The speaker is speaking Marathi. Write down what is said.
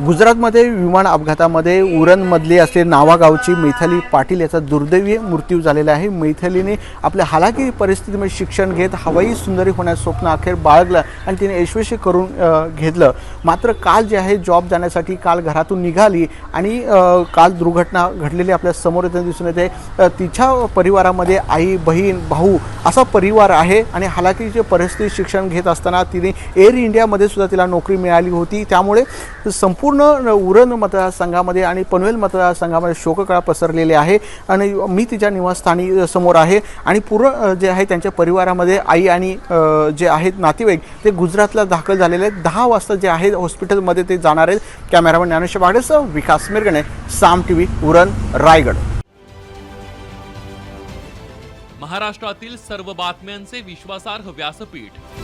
गुजरातमध्ये विमान अपघातामध्ये उरणमधली असलेली नावागावची मैथाली पाटील याचा दुर्दैवी मृत्यू झालेला आहे. मैथलीने आपल्या हालाकी परिस्थितीमध्ये शिक्षण घेत हवाई सुंदरी होण्याचं स्वप्न अखेर बाळगलं आणि तिने यशस्वी करून घेतलं. मात्र काल जे आहे जॉब जाण्यासाठी काल घरातून निघाली आणि काल दुर्घटना घडलेली आपल्यासमोर येताना दिसून येते. तिच्या परिवारामध्ये आई बहीण भाऊ असा परिवार आहे आणि हालाकीची परिस्थिती शिक्षण घेत असताना तिने एअर इंडियामध्ये सुद्धा तिला नोकरी मिळाली होती. त्यामुळे संपूर्ण उरण मतदारसंघामध्ये आणि पनवेल मतदारसंघामध्ये शोककळा पसरलेली आहे आणि मी तिच्या निवासस्थानी समोर आहे. आणि पूर्ण जे आहे त्यांच्या परिवारामध्ये आई आणि जे आहेत नातेवाईक ते गुजरातला दाखल झालेले आहेत. दहा वाजता जे आहे हॉस्पिटलमध्ये ते जाणार आहेत. कॅमेरामॅन ज्ञानेश वाडेसह विकास मिरगणे साम टी व्ही उरण रायगड. महाराष्ट्रातील सर्व बातम्यांचे विश्वासार्ह व्यासपीठ